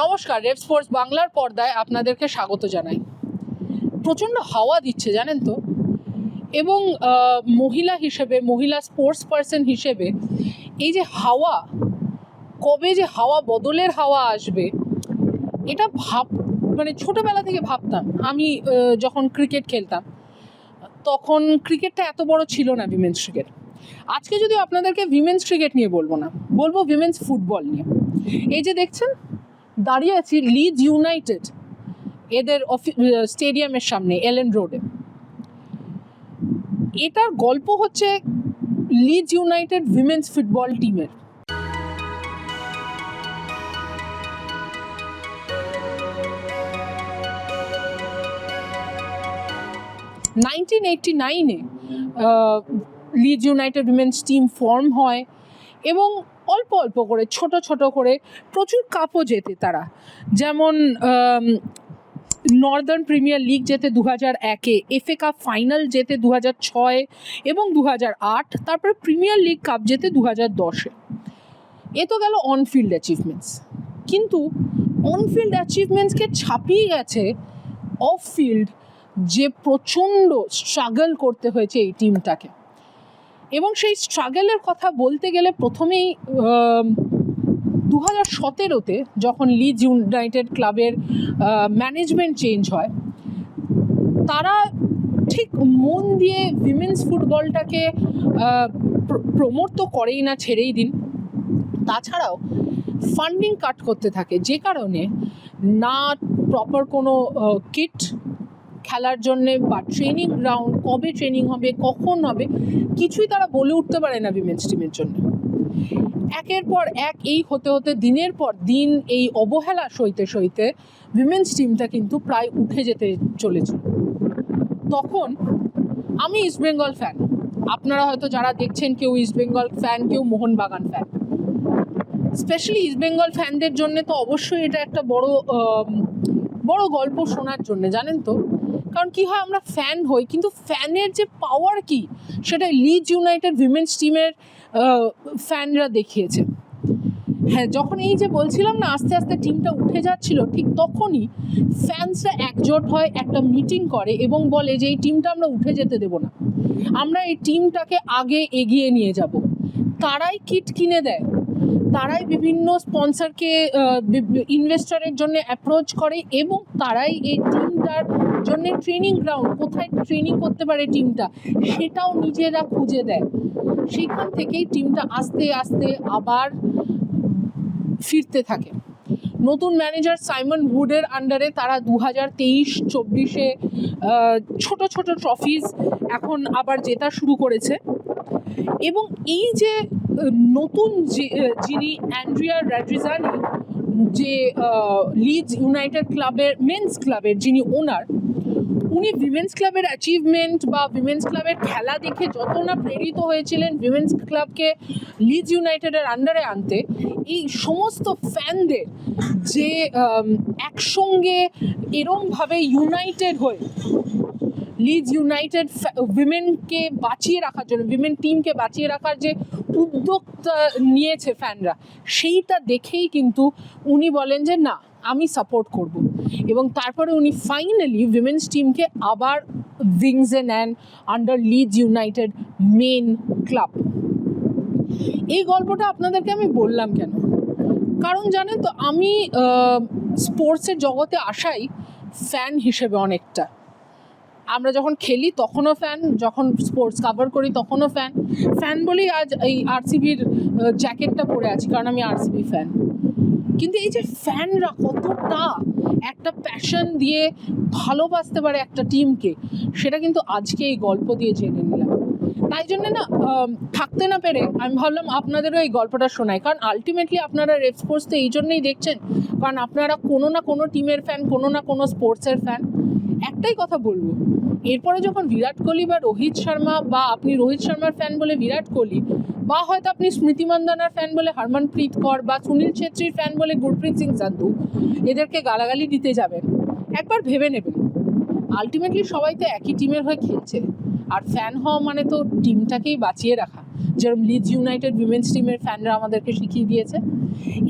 নমস্কার red sports বাংলার পর্দায় আপনাদেরকে স্বাগত জানাই। প্রচণ্ড হাওয়া দিচ্ছে, জানেন তো? এবং মহিলা হিসেবে, মহিলা স্পোর্টস পার্সন হিসেবে এই যে হাওয়া, কবে যে হাওয়া, বদলের হাওয়া আসবে, এটা ভাব মানে ছোটোবেলা থেকে ভাবতাম। আমি যখন ক্রিকেট খেলতাম, তখন ক্রিকেটটা এত বড় ছিল না উইমেন্স ক্রিকেট আজকে যদি আপনাদেরকে উইমেন্স ক্রিকেট নিয়ে বলব না, বলব উইমেন্স ফুটবল নিয়ে। এই যে দেখছেন দাঁড়িয়ে আছি লিজ ইউনাইটেড এদের স্টেডিয়ামের সামনে এলেন রোডে এটার গল্প হচ্ছে লিজ ইউনাইটেড উইমেন্স ফুটবল টিমের নাইনটিন এইটটি নাইনে Leeds United women's team form হয় এবং অল্প অল্প করে, ছোট ছোট করে প্রচুর কাপও জেতে তারা। যেমন নর্দার্ন প্রিমিয়ার লিগ জেতে দু হাজার একে এফএ কাপ ফাইনাল জেতে দু হাজার ছয় এবং দু হাজার আট, তারপরে প্রিমিয়ার লিগ কাপ জেতে দু হাজার দশে। এ তো গেল অনফিল্ড অ্যাচিভমেন্টস কিন্তু অনফিল্ড অ্যাচিভমেন্টসকে ছাপিয়ে গেছে অফ ফিল্ড যে প্রচণ্ড স্ট্রাগল করতে হয়েছে এই টিমটাকে এবং সেই স্ট্রাগলের কথা বলতে গেলে প্রথমেই দু হাজার সতেরোতে যখন লিজ ইউনাইটেড ক্লাবের ম্যানেজমেন্ট চেঞ্জ হয়, তারা ঠিক মন দিয়ে উইমেন্স ফুটবলটাকে প্রমোট তো করেই না ছেড়েই দিন। তাছাড়াও ফান্ডিং কাট করতে থাকে, যে কারণে না প্রপার কোনো কিট খেলার জন্যে বা ট্রেনিং গ্রাউন্ড কবে ট্রেনিং হবে, কখন হবে, কিছুই তারা বলে উঠতে পারে না উইমেন্স টিমের জন্য। একের পর এক এই হতে হতে, দিনের পর দিন এই অবহেলা সইতে সইতে উইমেন্স টিমটা কিন্তু প্রায় উঠে যেতে চলেছে। তখন আমি ইস্টবেঙ্গল ফ্যান আপনারা হয়তো যারা দেখছেন কেউ ইস্টবেঙ্গল ফ্যান কেউ মোহনবাগান ফ্যান স্পেশালি ইস্টবেঙ্গল ফ্যানদের জন্য তো অবশ্যই এটা একটা বড় বড় গল্প শোনার জন্য, জানেন তো? কারণ কি হয়, আমরা ফ্যান হই, কিন্তু ফ্যানের যে পাওয়ার কি, সেটা লিজ ইউনাইটেড উইমেন্স টিমের ফ্যানরা দেখিয়েছে। হ্যাঁ যখন এই যে বলছিলাম না, আস্তে আস্তে টিমটা উঠে যাচ্ছিল, ঠিক তখনই ফ্যান্সরা একজোট হয় একটা মিটিং করে এবং বলে যে, এই টিমটা আমরা উঠে যেতে দেবো না। আমরা এই টিমটাকে আগে এগিয়ে নিয়ে যাব। তারাই কিট কিনে দেয়। তারাই বিভিন্ন স্পন্সরকে ইনভেস্টরের জন্য অ্যাপ্রোচ করে এবং তারাই এই টিমটার জন্য ট্রেনিং গ্রাউন্ড কোথায় ট্রেনিং করতে পারে টিমটা সেটাও নিজেরা খুঁজে দেয়। সেখান থেকেই টিমটা আস্তে আস্তে আবার ফিরতে থাকে। নতুন ম্যানেজার সাইমন উডের আন্ডারে তারা দু হাজার তেইশ, চব্বিশে ছোটো ছোটো ট্রফিজ এখন আবার জেতা শুরু করেছে। এবং এই যে নতুন যিনি অ্যান্ড্রিয়া র্যাড্রিজানি যে লিডস ইউনাইটেড ক্লাবের মেন্স ক্লাবের যিনি ওনার উনি উইমেন্স ক্লাবের অ্যাচিভমেন্ট বা উইমেন্স ক্লাবের খেলা দেখে যত না প্রেরিত হয়েছিলেন উইমেন্স ক্লাবকে লিজ ইউনাইটেডের আন্ডারে আনতে, এই সমস্ত ফ্যানদের যে একসঙ্গে এরমভাবে ইউনাইটেড হয়ে লিজ ইউনাইটেড উইমেনকে বাঁচিয়ে রাখার জন্য উইমেন টিমকে বাঁচিয়ে রাখার যে উদ্যোগটা নিয়েছে ফ্যানরা, সেইটা দেখেই কিন্তু উনি বলেন যে, না, আমি সাপোর্ট করব। এবং তারপরে উনি ফাইনালি উইমেন্স টিমকে আবার উইংসে নেন under Leeds United men club এই গল্পটা আপনাদেরকে আমি বললাম কেন? কারণ জানেন তো, আমি স্পোর্টসের জগতে আসাই ফ্যান হিসেবে অনেকটা। আমরা যখন খেলি, তখনও ফ্যান যখন স্পোর্টস কভার করি, তখনও ফ্যান ফ্যান বলেই আজ এই আরসিবির জ্যাকেটটা পরে আছি, কারণ আমি আরসিবি ফ্যান কিন্তু এই যে ফ্যানরা কতটা একটা প্যাশন দিয়ে ভালোবাসতে পারে একটা টিমকে সেটা কিন্তু আজকে এই গল্প দিয়ে জেনে নিলাম। তাই জন্য না থাকতে না পেরে আমি ভাবলাম আপনাদেরও এই গল্পটা শোনাই, কারণ আলটিমেটলি আপনারা রেড স্পোর্টস তো এই জন্যই দেখছেন, কারণ আপনারা কোনো না কোনো টিমের ফ্যান কোনো না কোনো স্পোর্টসের ফ্যান একটাই কথা বলব, এরপরে যখন বিরাট কোহলি বা রোহিত শর্মা বা আপনি রোহিত শর্মার ফ্যান বলে বিরাট কোহলি বা হয়তো আপনি স্মৃতি মান্দানার ফ্যান বলে হরমনপ্রীত কর বা সুনীল ছেত্রীর ফ্যান বলে গুরপ্রীত সিং সান্ধু এদেরকে গালাগালি দিতে যাবেন, একবার ভেবে নেবেন। আলটিমেটলি সবাই তো একই টিমের হয়ে খেলছে, আর ফ্যান হওয়া মানে তো টিমটাকেই বাঁচিয়ে রাখা, যেরকম লিজ ইউনাইটেড উইমেন্স টিমের ফ্যানরা আমাদেরকে শিখিয়ে দিয়েছে।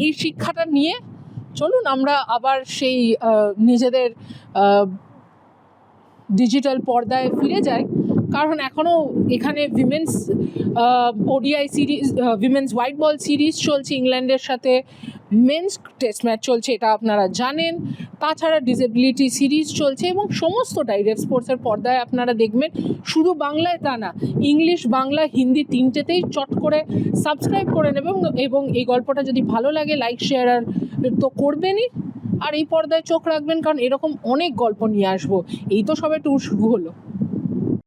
এই শিক্ষাটা নিয়ে চলুন আমরা আবার সেই নিজেদের ডিজিটাল পর্দায় ফিরে যায়। কারণ এখনও এখানে women's ODI series women's white ball series চলছে ইংল্যান্ডের সাথে। মেন্স টেস্ট ম্যাচ চলছে, এটা আপনারা জানেন। তাছাড়া ডিসেবিলিটি সিরিজ চলছে এবং সমস্তটাই রেফ স্পোর্টসের পর্দায় আপনারা দেখবেন। শুধু বাংলায় তা না, ইংলিশ, বাংলা, হিন্দি তিনটেতেই চট করে সাবস্ক্রাইব করে নেবেন এবং এই গল্পটা যদি ভালো লাগে লাইক শেয়ার আর তো করবেনই। আর এই পর্দায় চোখ রাখবেন, কারণ এরকম অনেক গল্প নিয়ে আসব। এই তো সবে ট্যুর শুরু হলো।